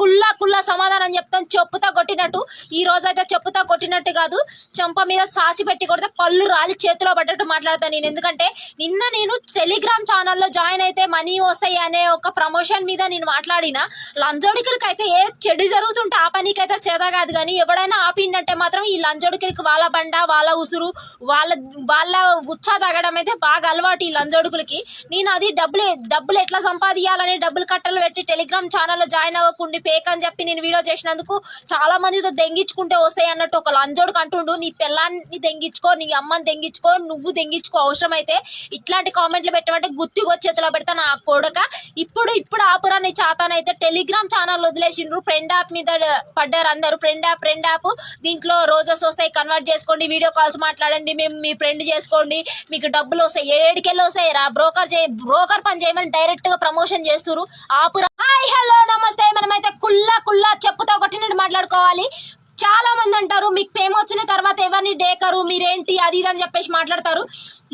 కుల్లా కుల్లా సమాధానం చెప్తాం చెప్పుతా కొట్టినట్టు. ఈ రోజు అయితే చెప్పుతా కొట్టినట్టు కాదు. చెంప మీద సాసి పెట్టి కొడితే పళ్ళు రాలి చేతిలో పడ్డట్టు మాట్లాడతాను నేను. ఎందుకంటే నిన్న నేను టెలిగ్రామ్ ఛానల్లో జాయిన్ అయితే మనీ వస్తాయి అనే ఒక ప్రమోషన్ మీద నేను మాట్లాడిన. లంజోడికలకి అయితే ఏ చెడు జరుగుతుంటే ఆ పనికైతే చేత కాదు కానీ ఎవడైనా ఆపిండంటే మాత్రం ఈ లంజోడికలకి వాళ్ళ బండ వాళ్ళ ఉసురు వాళ్ళ వాళ్ళ ఉత్సాహ తగడం అయితే బాగా అలవాటు ఈ లంజోడుకులకి. నేను అది డబ్బులు డబ్బులు ఎట్లా సంపాదించాలని డబ్బులు కట్టలు పెట్టి టెలిగ్రామ్ ఛానల్లో జాయిన్ అవ్వకుండా ఫేక్ అని చెప్పి నేను వీడియో చేసినందుకు చాలా మందితో దెంగించుకుంటే వస్తాయి అన్నట్టు ఒక లంజోడుకు అంటుండు నీ పిల్లాన్ని దెంగించుకో నీ అమ్మని దెంగించుకో నువ్వు దెంగించుకో అవసరం అయితే ఇట్లాంటి కామెంట్లు పెట్టమంటే గుత్తిగో చేతిలో పెడతా నా కొడక. ఇప్పుడు ఇప్పుడు ఆపురాని చాతానైతే టెలిగ్రామ్ ఛానల్ వదిలేసిండ్రు. ఫ్రెండ్ యాప్ మీద పడ్డారు అందరూ. ఫ్రెండ్ యాప్ ఫ్రెండ్ యాప్ దీంట్లో రోజెస్ వస్తాయి కన్వర్ట్ చేసుకోండి వీడియో కాల్స్ మాట్లాడండి మేము మీ ఫ్రెండ్ చేసుకోండి మీకు డబ్బులు వస్తాయి ఏడుకెళ్ళి వస్తాయి. రా బ్రోకర్ చే బ్రోకర్ పని చేయమని డైరెక్ట్గా ప్రమోషన్ చేస్తున్నారు ఆపురా హాయ్ హలో మాట్లాడుకోవాలి చాలా మంది అంటారు మీకు ఫేమ్ వచ్చిన తర్వాత ఎవరిని డేకరు మీరేంటి అది ఇది అని చెప్పేసి మాట్లాడతారు.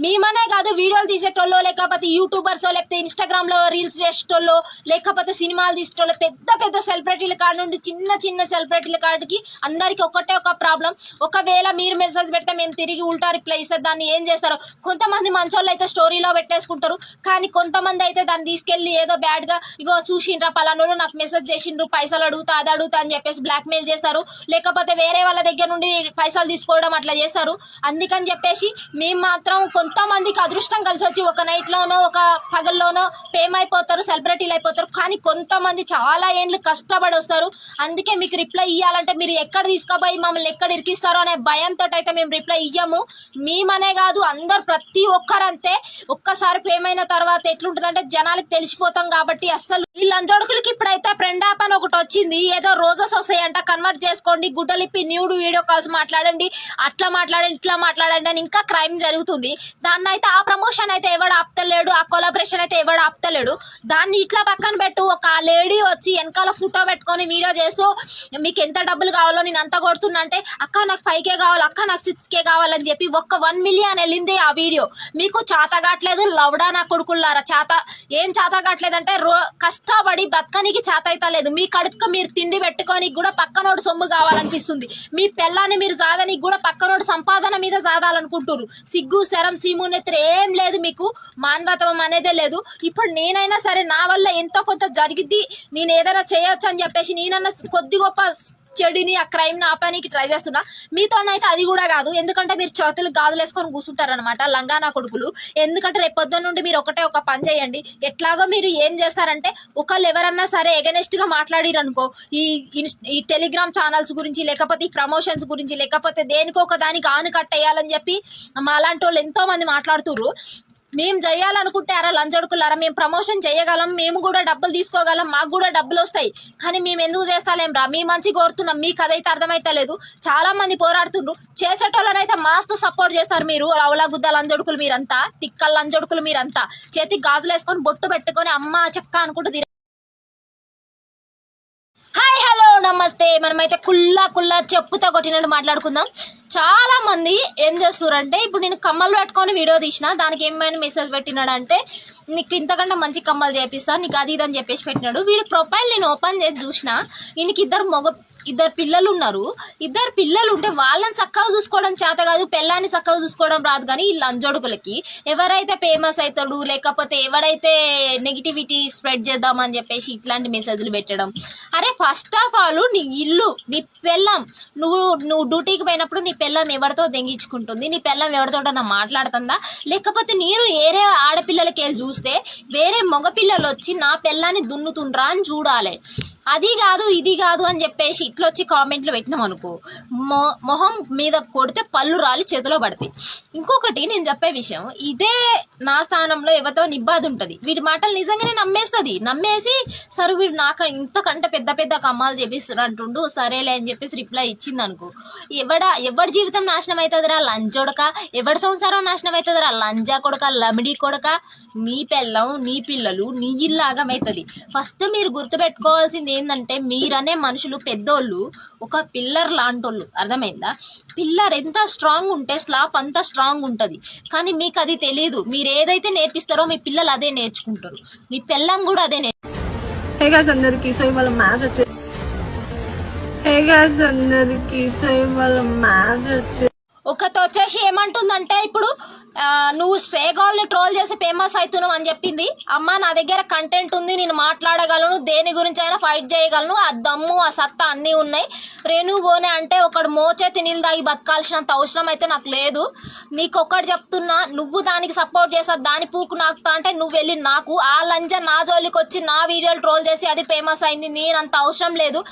మేమనే కాదు వీడియోలు తీసేటోళ్ళు లేకపోతే యూట్యూబర్స్ లేకపోతే ఇన్స్టాగ్రామ్లో రీల్స్ చేసేటోళ్ళు లేకపోతే సినిమాలు తీసేటోళ్ళు పెద్ద పెద్ద సెలబ్రిటీల కాడ నుండి చిన్న చిన్న సెలబ్రిటీల కాడికి అందరికి ఒకటే ఒక ప్రాబ్లం ఒకవేళ మీరు మెసేజ్ పెడితే మేము తిరిగి ఉల్టా రిప్లై ఇస్తే దాన్ని ఏం చేస్తారు? కొంతమంది మంచోళ్ళు అయితే స్టోరీలో పెట్టేసుకుంటారు. కానీ కొంతమంది అయితే దాన్ని తీసుకెళ్ళి ఏదో బ్యాడ్గా ఇగో చూసిండ్రా పలానోళ్ళు నాకు మెసేజ్ చేసిండ్రు పైసలు అడుగుతా అది అడుగుతా అని చెప్పేసి బ్లాక్ మెయిల్ చేస్తారు. లేకపోతే వేరే వాళ్ళ దగ్గర నుండి పైసలు తీసుకోవడం అట్లా చేస్తారు. అందుకని చెప్పేసి మేము మాత్రం కొంతమందికి అదృష్టం కలిసి వచ్చి ఒక నైట్లోనో ఒక పగల్లోనో ఫేమ్ అయిపోతారు సెలబ్రిటీలు అయిపోతారు కానీ కొంతమంది చాలా ఏండ్లు కష్టపడి వస్తారు అందుకే మీకు రిప్లై ఇవ్వాలంటే మీరు ఎక్కడ తీసుకుపోయి మమ్మల్ని ఎక్కడ ఇరికిస్తారో అనే భయంతో అయితే మేము రిప్లై ఇయ్యము. మేమనే కాదు అందరు ప్రతి ఒక్కరంతే. ఒక్కసారి ఫేమ్ అయిన తర్వాత ఎట్లుంటుందంటే జనాలకు తెలిసిపోతాం కాబట్టి అస్సలు ఈ లంజోడుకులకి ఇప్పుడైతే ఫ్రెండ్ యాప్ అని ఒకటి వచ్చింది ఏదో రోజెస్ వస్తాయంట కన్వర్ట్ చేసుకోండి గుడ్డలిప్పి న్యూడ్ వీడియో కాల్స్ మాట్లాడండి అట్లా మాట్లాడండి ఇట్లా మాట్లాడండి అని ఇంకా క్రైమ్ జరుగుతుంది. దాన్ని అయితే ఆ ప్రమోషన్ అయితే ఎవడు ఆపుతలేడు ఆ కొలాబరేషన్ అయితే ఎవడు ఆపుతలేడు. దాన్ని ఇట్లా పక్కన పెట్టు ఒక లేడీ వచ్చి వెనకాల ఫోటో పెట్టుకొని వీడియో చేస్తూ మీకు ఎంత డబ్బులు కావాలో నేను అంత కొడుతున్నా అంటే అక్క నాకు ఫైవ్ కే కావాలి అక్క నాకు సిక్స్ కే కావాలని చెప్పి ఒక్క వన్ మిలియన్ వెళ్ళింది ఆ వీడియో మీకు చాతగాట్లేదు కావట్లేదు నా కొడుకుల్లారా చాత. ఏం చేత కావట్లేదంటే రో కష్టపడి బతకనికి చేత అయితే లేదు. మీ కడుపుకు మీరు తిండి పెట్టుకొని కూడా పక్కనోడు సొమ్ము కావాలనిపిస్తుంది. మీ పిల్లాన్ని మీరు సాధనికి కూడా పక్కనోడు సంపాదన మీద సాధాలనుకుంటున్నారు సిగ్గు శరం సీమునెత్తురు ఏం లేదు మీకు? మానవత్వం అనేదే లేదు. ఇప్పుడు నేనైనా సరే నా వల్ల ఎంతో కొంత జరిగిద్ది. నేను ఏదైనా చేయొచ్చు అని చెప్పేసి నేనన్నా కొద్ది గొప్ప చెడుని ఆ క్రైమ్ ఆపడానికి ట్రై చేస్తున్నా. మీతోనైతే అది కూడా కాదు. ఎందుకంటే మీరు చేతులు గాజులు వేసుకొని కూర్చుంటారనమాట లంగానా కొడుకులు. ఎందుకంటే రేపు పొద్దున్న నుండి మీరు ఒకటే ఒక పని చేయండి. ఎట్లాగో మీరు ఏం చేస్తారంటే ఒకళ్ళు ఎవరన్నా సరే ఎగనెస్ట్గా మాట్లాడిరు అనుకో ఈ ఈ టెలిగ్రామ్ ఛానల్స్ గురించి లేకపోతే ఈ ప్రమోషన్స్ గురించి లేకపోతే దేనికో ఒక దానికి ఆను కట్టేయాలని చెప్పి మా అలాంటి వాళ్ళు ఎంతో మంది మాట్లాడుతుర్రు. మేము చేయాలనుకుంటే అరా లంచడుకులారా మేము ప్రమోషన్ చేయగలం మేము కూడా డబ్బులు తీసుకోగలం మాకు కూడా డబ్బులు వస్తాయి కానీ మేము ఎందుకు చేస్తాలేం రా? మీ మంచి కోరుతున్నాం మీకు అదైతే అర్థమైతలేదు. చాలా మంది పోరాడుతుండ్రు. చేసేటోళ్ళనైతే మాస్తు సపోర్ట్ చేస్తారు మీరు అవలాగుద్ద గుద్ద లంజడుకులు మీరంతా తిక్కల లంజడుకులు మీరంతా. చేతికి గాజులు వేసుకొని బొట్టు పెట్టుకొని అమ్మ చెక్క అనుకుంటూ తిరగ- హాయ్ హలో మనమైతే కుల్లా కుల్లా చెప్పుతో కొట్టినట్టు మాట్లాడుకుందాం. చాలా మంది ఏం చేస్తున్నారంటే ఇప్పుడు నేను కమ్మలు పెట్టుకొని వీడియో తీసిన దానికి ఏమైనా మెసేజ్ పెట్టినాడంటే నీకు ఇంతకంటే మంచి కమ్మలు చేపిస్తా నీకు అది ఇది అని చెప్పేసి పెట్టినాడు. వీడి ప్రొఫైల్ నేను ఓపెన్ చేసి చూసిన ఈయనకి ఇద్దరు మగ ఇద్దరు పిల్లలు ఉన్నారు. ఇద్దరు పిల్లలు ఉంటే వాళ్ళని చక్కగా చూసుకోవడం చేత కాదు పిల్లాన్ని చక్కగా చూసుకోవడం రాదు కానీ ఈ లంజోడుకులకి ఎవరైతే ఫేమస్ అవుతాడు లేకపోతే ఎవడైతే నెగిటివిటీ స్ప్రెడ్ చేద్దామని చెప్పేసి ఇట్లాంటి మెసేజ్లు పెట్టడం. అరే ఫస్ట్ ఆఫ్ ఆల్ నీ ఇల్లు నీ పెళ్ళం నువ్వు నువ్వు డ్యూటీకి పోయినప్పుడు నీ పెళ్ళం ఎవరితో దెంగించుకుంటుంది? నీ పెళ్ళం ఎవరితోటన్నా మాట్లాడుతుందా? లేకపోతే నేను వేరే ఆడపిల్లలకి వెళ్ళి చూస్తే వేరే మగపిల్లలు వచ్చి నా పెళ్ళాన్ని దున్నుతుండ్రా అని చూడాలి. అది కాదు ఇది కాదు అని చెప్పేసి ఇట్లా వచ్చి కామెంట్లు పెట్టినాం అనుకో. మొ మొహం మీద కొడితే పళ్ళు రాలి చేతిలో పడతాయి. ఇంకొకటి నేను చెప్పే విషయం ఇదే నా స్థానంలో ఎవరితో నిబ్బాది ఉంటుంది. వీడి మాటలు నిజంగానే నమ్మేస్తుంది. నమ్మేసి సరే వీడు నాకు ఇంతకంటే పెద్ద పెద్ద కమ్మాలు చేపిస్తున్నారు అంటుండు. సరేలే అని చెప్పేసి రిప్లై ఇచ్చింది అనుకో. ఎవడ ఎవడి జీవితం నాశనం అవుతుందిరా లంచోడక ఎవడి సంసారం నాశనం అవుతుందిరా లంజా కొడక లమిడి కొడక. నీ పెళ్ళం నీ పిల్లలు నీ ఇల్లాగం అవుతుంది ఫస్ట్ మీరు గుర్తుపెట్టుకోవాల్సింది ఏంటంటే మీరనే మనుషులు పెద్దోళ్ళు ఒక పిల్లర్ లాంటోళ్ళు. అర్థమైందా? పిల్లర్ ఎంత స్ట్రాంగ్ ఉంటే స్లాప్ అంత స్ట్రాంగ్ ఉంటుంది. కానీ మీకు అది తెలియదు మీరు ఏదైతే నేర్పిస్తారో మీ పిల్లలు అదే నేర్చుకుంటారు. మీ పిల్లం కూడా అదే గైస్ అందరికి సో ఇవాళ మ్యాచ్ వచ్చే హే గాయ్స్ అందరికి సో ఇవాళ మ్యాచ్ వచ్చి ఒకటి వచ్చేసి ఏమంటుందంటే ఇప్పుడు నువ్వు స్వేగాల్ని ట్రోల్ చేసి ఫేమస్ అవుతున్నావు అని చెప్పింది. అమ్మ నా దగ్గర కంటెంట్ ఉంది నేను మాట్లాడగలను దేని గురించి అయినా ఫైట్ చేయగలను ఆ దమ్ము ఆ సత్తా అన్నీ ఉన్నాయి. రేణు గోనే అంటే ఒకడు మోచేతి నీళ్ళు తాగి బతకాల్సినంత అవసరం అయితే నాకు లేదు. నీకు ఒక్కటి చెప్తున్నా నువ్వు దానికి సపోర్ట్ చేస్తా దాని పూకు నాకుతా అంటే నువ్వు వెళ్ళి నాకు ఆ లంజ నా జోలికి వచ్చి నా వీడియోలు ట్రోల్ చేసి అది ఫేమస్ అయింది నేను అంత అవసరం లేదు.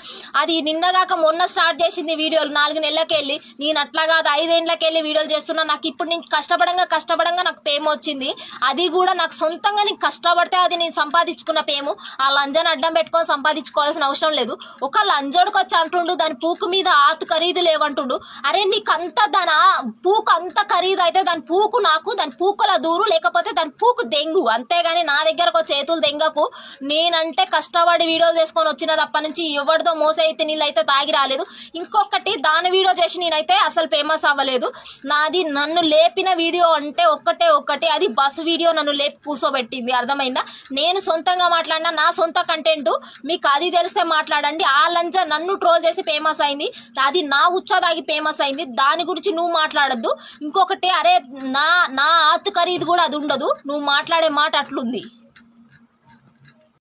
అది నిన్నగాక మొన్న స్టార్ట్ చేసింది వీడియోలు నాలుగు నెలలకెళ్ళి. నేను అట్లా కాదు ఐదేండ్లకెళ్ళి వీడియోలు చేస్తున్నా. నాకు ఇప్పుడు నేను కష్టపడంగా కష్టపడంగా నాకు పేమ వచ్చింది. అది కూడా నాకు సొంతంగా నేను కష్టపడితే అది నేను సంపాదించుకున్న పేము ఆ లంజాన్ని అడ్డం పెట్టుకొని సంపాదించుకోవాల్సిన అవసరం లేదు. ఒక లంజోడికి వచ్చి అంటుండు దాని పూకు మీద ఆతు ఖరీదు లేవంటుండు. అరే నీకు అంత దాని ఆ- పూకు అంత ఖరీదు అయితే దాని పూకు నాకు దాని పూకుల దూరు లేకపోతే దాని పూకు దెంగు. అంతేగాని నా దగ్గరకు చేతులు దెంగకు. నేనంటే కష్టపడి వీడియో చేసుకొని వచ్చిన తప్ప నుంచి ఎవరిదో మోసైతే నీళ్ళు అయితే తాగి రాలేదు. ఇంకొకటి దాని వీడియో చేసి నేనైతే అసలు ఫేమస్ అవ్వలేదు. నాది నన్ను లేపిన వీడియో అంటే ఒక్కటే ఒక్కటే అది బస్ వీడియో నన్ను లేపి కూర్చోబెట్టింది అర్థమైందా? నేను సొంతంగా మాట్లాడినా నా సొంత కంటెంట్ మీకు అది తెలిస్తే మాట్లాడండి. ఆ లంచ నన్ను ట్రోల్ చేసి ఫేమస్ అయింది. అది నా ఉచ్చాదాగి ఫేమస్ అయింది. దాని గురించి నువ్వు మాట్లాడద్దు. ఇంకొకటి అరే నా నా ఆత్ ఖరీదు కూడా అది ఉండదు. నువ్వు మాట్లాడే మాట అట్లుంది.